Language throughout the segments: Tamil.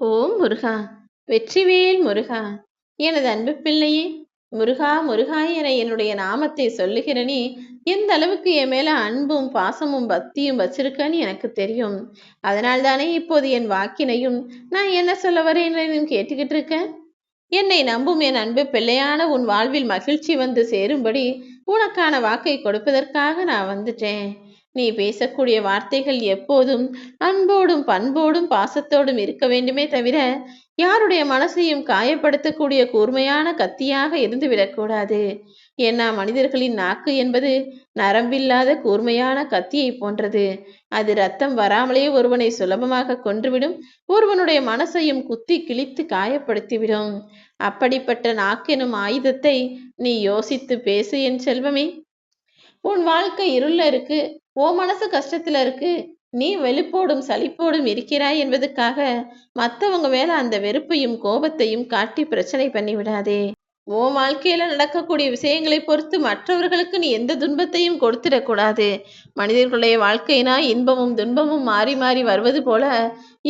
ஓம் முருகா வெற்றிவேல் முருகா எனது அன்பு பிள்ளையே முருகா முருகா என என்னுடைய நாமத்தை சொல்லுகிற நீ எந்த அளவுக்கு என் மேல அன்பும் பாசமும் பக்தியும் வச்சிருக்கன்னு எனக்கு தெரியும். அதனால் தானே இப்போது என் வாக்கினையும் நான் என்ன சொல்ல வரேன் கேட்டுக்கிட்டு இருக்கேன் என்னை நம்பும் என் அன்பு பிள்ளையான உன் வாழ்வில் மகிழ்ச்சி வந்து சேரும்படி உனக்கான வாக்கை கொடுப்பதற்காக நான் வந்துட்டேன். நீ பேசக்கூடிய வார்த்தைகள் எப்போதும் அன்போடும் பண்போடும் பாசத்தோடும் இருக்க வேண்டுமே தவிர யாருடைய மனசையும் காயப்படுத்தக்கூடிய கூர்மையான கத்தியாக இருந்துவிடக்கூடாது. ஏன்னா மனிதர்களின் நாக்கு என்பது நரம்பில்லாத கூர்மையான கத்தியை போன்றது. அது ரத்தம் வராமலே ஒருவனை சுலபமாக கொன்றுவிடும் ஒருவனுடைய மனசையும் குத்தி கிழித்து காயப்படுத்திவிடும். அப்படிப்பட்ட நாக்கெனும் ஆயுதத்தை நீ யோசித்து பேசு என் செல்வமே. உன் வாழ்க்கை இருள இருக்கு. ஓ மனசு கஷ்டத்துல இருக்கு. நீ வெளிப்போடும் சலிப்போடும் இருக்கிறாய் என்பதுக்காக மற்றவங்க மேல அந்த வெறுப்பையும் கோபத்தையும் காட்டி பிரச்சனை பண்ணி விடாதே உன் வாழ்க்கையில நடக்கக்கூடிய விஷயங்களை பொறுத்து மற்றவர்களுக்கு நீ எந்த துன்பத்தையும் கொடுத்துடக்கூடாது. மனிதர்களுடைய வாழ்க்கைனா இன்பமும் துன்பமும் மாறி மாறி வருவது போல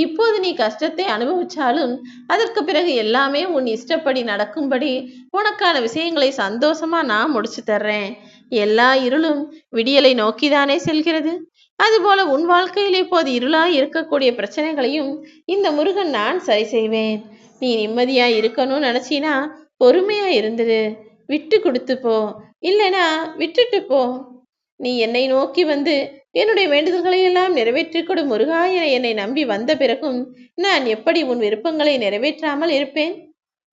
இப்போது நீ கஷ்டத்தை அனுபவிச்சாலும் அதற்கு பிறகு எல்லாமே உன் இஷ்டப்படி நடக்கும்படி உனக்கான விஷயங்களை சந்தோஷமா நான் முடிச்சு தர்றேன். எல்லா இருளும் விடியலை நோக்கிதானே செல்கிறது. அதுபோல உன் வாழ்க்கையில் இப்போது இருளாய் இருக்கக்கூடிய பிரச்சனைகளையும் இந்த முருகன் நான் சரி செய்வேன். நீ நிம்மதியா இருக்கணும்னு நினைச்சினா பொறுமையா இருந்துரு. விட்டு கொடுத்து போ. இல்லைனா விட்டுட்டு போ. நீ என்னை நோக்கி வந்து என்னுடைய வேண்டுதல்களை எல்லாம் நிறைவேற்றிக் கொடு முருகா என என்னை நம்பி வந்த பிறகும் நான் எப்படி உன் விருப்பங்களை நிறைவேற்றாமல் இருப்பேன்?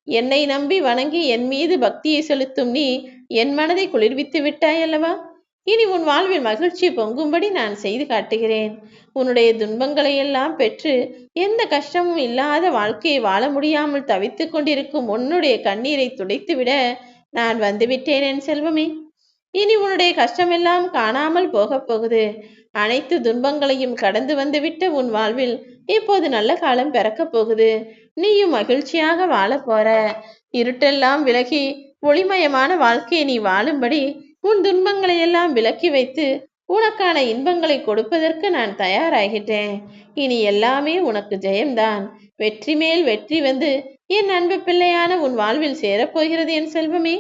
என்னை நம்பி வணங்கி என் மீது பக்தியை செலுத்தும் நீ என் மனதை குளிர்வித்து விட்டாய் அல்லவா? இனி உன் வாழ்வில் மகிழ்ச்சி பொங்கும்படி நான் செய்து காட்டுகிறேன். உன்னுடைய துன்பங்களை எல்லாம் பெற்று எந்த கஷ்டமும் இல்லாத வாழ்க்கையை வாழ முடியாமல் தவித்துக் கொண்டிருக்கும் உன்னுடைய கண்ணீரை துடைத்துவிட நான் வந்துவிட்டேன் என் செல்வமே. இனி உன்னுடைய கஷ்டமெல்லாம் காணாமல் போகப் போகுது. அனைத்து துன்பங்களையும் கடந்து வந்துவிட்ட உன் வாழ்வில் இப்போது நல்ல காலம் பிறக்கப் போகுது. நீயும் மகிழ்ச்சியாக வாழ போற. இருட்டெல்லாம் விலகி ஒளிமயமான வாழ்க்கையை நீ வாழும்படி உன் துன்பங்களை எல்லாம் விலக்கி வைத்து உனக்கான இன்பங்களை கொடுப்பதற்கு நான் தயாராகிட்டேன். இனி எல்லாமே உனக்கு ஜெயம்தான். வெற்றி மேல் வெற்றி வந்து என் அன்பு பிள்ளையான உன் வாழ்வில் சேரப்போகிறது என் செல்வமே.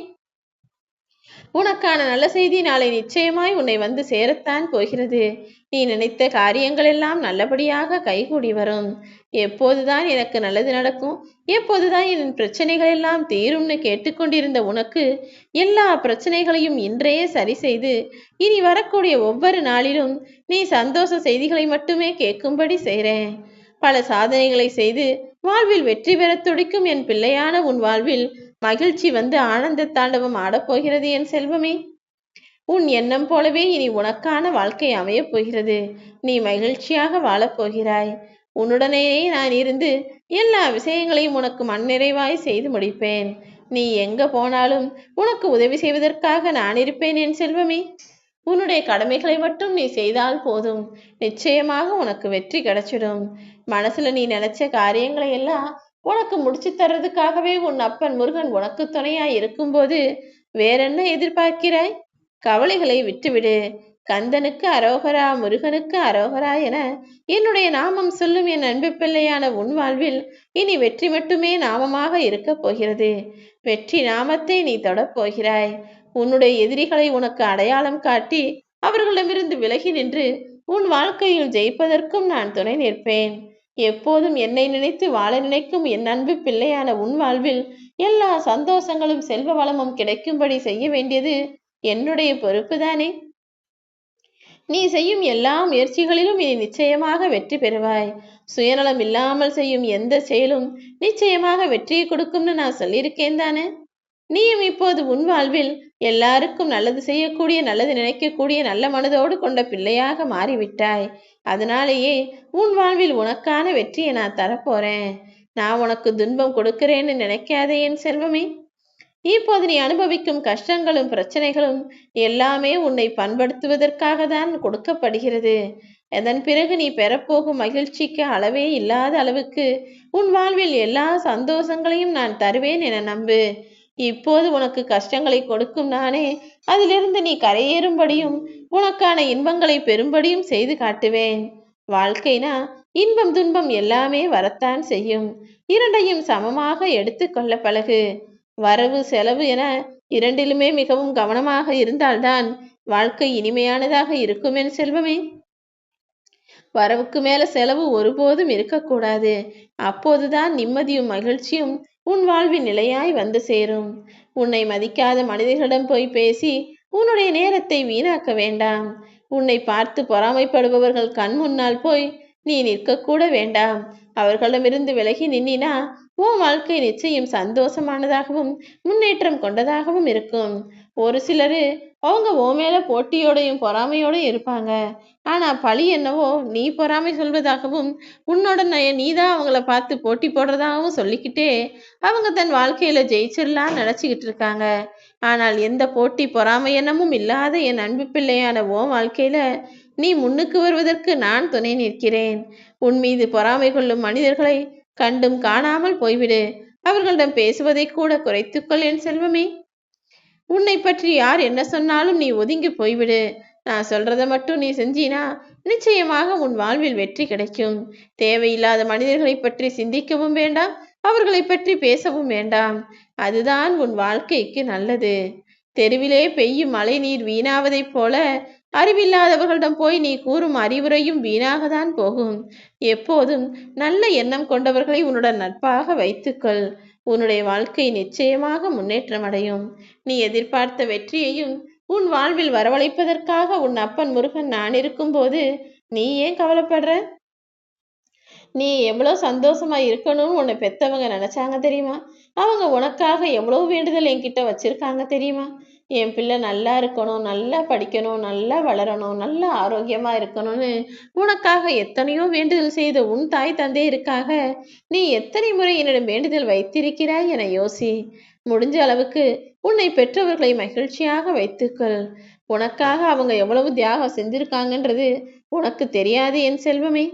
உனக்கான நல்ல செய்தி நாளை நிச்சயமாய் உன்னை வந்து சேரத்தான் போகிறது. நீ நினைத்த காரியங்கள் எல்லாம் நல்லபடியாக கைகூடி வரும். எப்போதுதான் எனக்கு நல்லது நடக்கும் எப்போதுதான் என் பிரச்சனைகள் எல்லாம் தீரும்னு கேட்டுக்கொண்டிருந்த உனக்கு எல்லா பிரச்சனைகளையும் இன்றையே சரி செய்து இனி வரக்கூடிய ஒவ்வொரு நாளிலும் நீ சந்தோஷ செய்திகளை மட்டுமே கேட்கும்படி செய்கிறேன். பல சாதனைகளை செய்து வாழ்வில் வெற்றி பெற துடிக்கும் என் பிள்ளையான உன் வாழ்வில் மகிழ்ச்சி வந்து ஆனந்த தாண்டவம் ஆடப்போகிறது என் செல்வமே. உன் எண்ணம் போலவே இனி உனக்கான வாழ்க்கை அமையப் போகிறது. நீ மகிழ்ச்சியாக வாழப்போகிறாய் உன்னுடனேயே நான் இருந்து எல்லா விஷயங்களையும் உனக்கு மண்நிறைவாய் செய்து முடிப்பேன். நீ எங்க போனாலும் உனக்கு உதவி செய்வதற்காக நான் இருப்பேன் என் செல்வமே. உன்னுடைய கடமைகளை மட்டும் நீ செய்தால் போதும். நிச்சயமாக உனக்கு வெற்றி கிடைச்சிடும். மனசுல நீ நினைச்ச காரியங்களை எல்லாம் உனக்கு முடிச்சு தர்றதுக்காகவே உன் அப்பன் முருகன் உனக்கு துணையாய் இருக்கும்போது வேறென்ன எதிர்பார்க்கிறாய்? கவலைகளை விட்டுவிடு. கந்தனுக்கு அரோகரா முருகனுக்கு அரோகரா என என்னுடைய நாமம் சொல்லும் என் அன்பு பிள்ளையான உன் வாழ்வில் இனி வெற்றி மட்டுமே நாமமாக இருக்கப் போகிறது. வெற்றி நாமத்தை நீ தொடப்போகிறாய் உன்னுடைய எதிரிகளை உனக்கு அடையாளம் காட்டி அவர்களிடமிருந்து விலகி நின்று உன் வாழ்க்கையில் ஜெயிப்பதற்கும் நான் துணை நிற்பேன். எப்போதும் என்னை நினைத்து வாழ நினைக்கும் என் அன்பு பிள்ளையான உன் வாழ்வில் எல்லா சந்தோஷங்களும் செல்வ வளமும் கிடைக்கும்படி செய்ய வேண்டியது என்னுடைய பொறுப்புதானே? நீ செய்யும் எல்லா முயற்சிகளிலும் இனி நிச்சயமாக வெற்றி பெறுவாய். சுயநலம் இல்லாமல் செய்யும் எந்த செயலும் நிச்சயமாக வெற்றியை கொடுக்கும்னு நான் சொல்லியிருக்கேன் தானே? நீயும் இப்போது உன் வாழ்வில் எல்லாருக்கும் நல்லது செய்யக்கூடிய நல்லது நினைக்கக்கூடிய நல்ல மனதோடு கொண்ட பிள்ளையாக மாறிவிட்டாய். அதனாலேயே உன் வாழ்வில் உனக்கான வெற்றியை நான் தரப்போறேன். நான் உனக்கு துன்பம் கொடுக்கிறேன்னு நினைக்காதே என் செல்வமே. இப்போது நீ அனுபவிக்கும் கஷ்டங்களும் பிரச்சனைகளும் எல்லாமே உன்னை பண்படுத்துவதற்காக தான் கொடுக்கப்படுகிறது. அதன் பிறகு நீ பெறப்போகும் மகிழ்ச்சிக்கு அளவே இல்லாத அளவுக்கு உன் வாழ்வில் எல்லா சந்தோஷங்களையும் நான் தருவேன் என நம்பு. இப்போது உனக்கு கஷ்டங்களை கொடுக்கும் நானே. அதிலிருந்து நீ கரையேறும்படியும் உனக்கான இன்பங்களை பெறும்படியும் செய்து காட்டுவேன். வாழ்க்கைனா இன்பம் துன்பம் எல்லாமே வரத்தான் செய்யும். இரண்டையும் சமமாக எடுத்துக்கொள்ள பழகு. வரவு செலவு என இரண்டிலுமே மிகவும் கவனமாக இருந்தால்தான் வாழ்க்கை இனிமையானதாக இருக்கும் என் செல்வமே. வரவுக்கு மேல செலவு ஒருபோதும் இருக்கக்கூடாது. அப்போதுதான் நிம்மதியும் மகிழ்ச்சியும் உன் வாழ்வின் நிலையாய் வந்து சேரும். உன்னை மதிக்காத மனிதர்களிடம் போய் பேசி உன்னுடைய நேரத்தை வீணாக்க வேண்டாம். உன்னை பார்த்து பொறாமைப்படுபவர்கள் கண் முன்னால் போய் நீ நிற்கக்கூட வேண்டாம். அவர்களிடமிருந்து விலகி நின்னா உன் வாழ்க்கை நிச்சயம் சந்தோஷமானதாகவும் முன்னேற்றம் கொண்டதாகவும் இருக்கும். ஒரு சிலர் அவங்க ஓ மேல போட்டியோடையும் பொறாமையோடையும் இருப்பாங்க. ஆனா பழி என்னவோ நீ பொறாமை சொல்வதாகவும் உன்னோட நீ தான் அவங்கள பார்த்து போட்டி போடுறதாகவும் சொல்லிக்கிட்டே அவங்க தன் வாழ்க்கையில ஜெயிச்சிடலாம் நினைச்சுக்கிட்டு இருக்காங்க. ஆனால் எந்த போட்டி பொறாமை எண்ணமும் இல்லாத என் அன்பு பிள்ளையான ஓ வாழ்க்கையில நீ முன்னுக்கு வருவதற்கு நான் துணை நிற்கிறேன். உன் மீது பொறாமை கொள்ளும் மனிதர்களை கண்டும் காணாமல் போய்விடு. அவர்களிடம் பேசுவதை கூட குறைத்துக்கொள் என் செல்வமே. உன்னை பற்றி யார் என்ன சொன்னாலும் நீ ஒதுங்கி போய்விடு. நான் சொல்றத மட்டும் நீ செஞ்சினா நிச்சயமாக உன் வாழ்வில் வெற்றி கிடைக்கும். தேவையில்லாத மனிதர்களை பற்றி சிந்திக்கவும் வேண்டாம் அவர்களை பற்றி பேசவும் வேண்டாம். அதுதான் உன் வாழ்க்கைக்கு நல்லது. தெருவிலே பெய்யும் மழை நீர் வீணாவதைப் போல அறிவில்லாதவர்களிடம் போய் நீ கூறும் அறிவுரையும் வீணாகத்தான் போகும். எப்போதும் நல்ல எண்ணம் கொண்டவர்களை உன்னுடன் நட்பாக வைத்துக்கொள். உன்னுடைய வாழ்க்கை நிச்சயமாக முன்னேற்றம் அடையும் நீ எதிர்பார்த்த வெற்றியையும் உன் வாழ்வில் வரவழைப்பதற்காக உன் அப்பன் முருகன் நான் இருக்கும்போது நீ ஏன் கவலைப்படுற? நீ எவ்வளோ சந்தோஷமா இருக்கணும்னு உன்னை பெத்தவங்க நினைச்சாங்க தெரியுமா? அவங்க உனக்காக எவ்வளோ வேண்டுதல் என்கிட்ட வச்சிருக்காங்க தெரியுமா? என் பிள்ளை நல்லா இருக்கணும் நல்லா படிக்கணும் நல்லா வளரணும் நல்லா ஆரோக்கியமா இருக்கணும்னு உனக்காக எத்தனையோ வேண்டுதல் செய்த உன் தாய் தந்தையருக்காக நீ எத்தனை முறை என்னிடம் வேண்டுதல் வைத்திருக்கிறாய் என யோசி. முடிஞ்ச அளவுக்கு உன்னை பெற்றவர்களை மகிழ்ச்சியாக வைத்துக்கொள். உனக்காக அவங்க எவ்வளவு தியாகம் செஞ்சிருக்காங்கன்றது உனக்கு தெரியாது என் செல்வமே.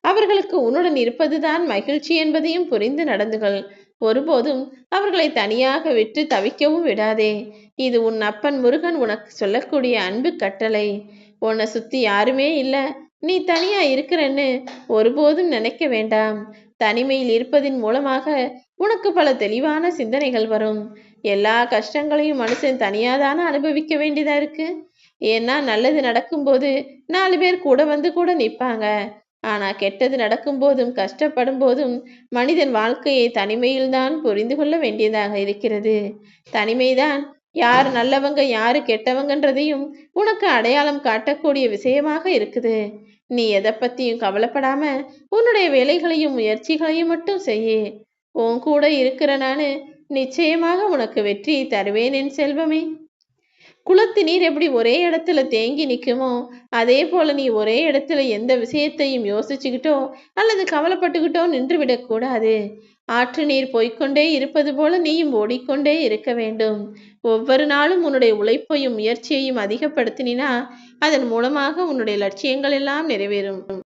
அவர்களுக்கு உன்னுடன் இருப்பதுதான் மகிழ்ச்சி என்பதையும் புரிந்து நடந்துகள். ஒருபோதும் அவர்களை தனியாக விட்டு தவிக்கவும் விடாதே. இது உன் அப்பன் முருகன் உனக்கு சொல்லக்கூடிய அன்பு கட்டளை. உன்னை சுத்தி யாருமே இல்லை. நீ தனியா இருக்கிறன்னு ஒருபோதும் நினைக்க வேண்டாம். தனிமையில் இருப்பதின் மூலமாக உனக்கு பல தெளிவான சிந்தனைகள் வரும். எல்லா கஷ்டங்களையும் மனுஷன் தனியாதான அனுபவிக்க வேண்டியதா இருக்கு? ஏன்னா நல்லது நடக்கும்போது நாலு பேர் கூட வந்து கூட நிற்பாங்க. ஆனா கெட்டது நடக்கும்போதும் கஷ்டப்படும் போதும் மனிதன் வாழ்க்கையை தனிமையில்தான் புரிந்து கொள்ள வேண்டியதாக இருக்கிறது. தனிமைதான். யார் நல்லவங்க யாரு கெட்டவங்கன்றதையும் உனக்கு அடையாளம் காட்டக்கூடிய விஷயமாக இருக்குது. நீ எதை பத்தியும் கவலைப்படாம உன்னுடைய வேலைகளையும் முயற்சிகளையும் மட்டும் செய்ய. உன் கூட இருக்கிற நானு நிச்சயமாக உனக்கு வெற்றி தருவேன் என் செல்வமே. குளத்து நீர் எப்படி ஒரே இடத்துல தேங்கி நிற்குமோ அதே போல நீ ஒரே இடத்துல எந்த விஷயத்தையும் யோசிச்சுக்கிட்டோ அல்லது கவலைப்பட்டுக்கிட்டோ நின்று விடக்கூடாது ஆற்று நீர் போய்கொண்டே இருப்பது போல நீயும் ஓடிக்கொண்டே இருக்க வேண்டும். ஒவ்வொரு நாளும் உன்னுடைய உழைப்பையும் முயற்சியையும் அதிகப்படுத்தினா அதன் மூலமாக உன்னுடைய லட்சியங்கள் எல்லாம் நிறைவேறும்.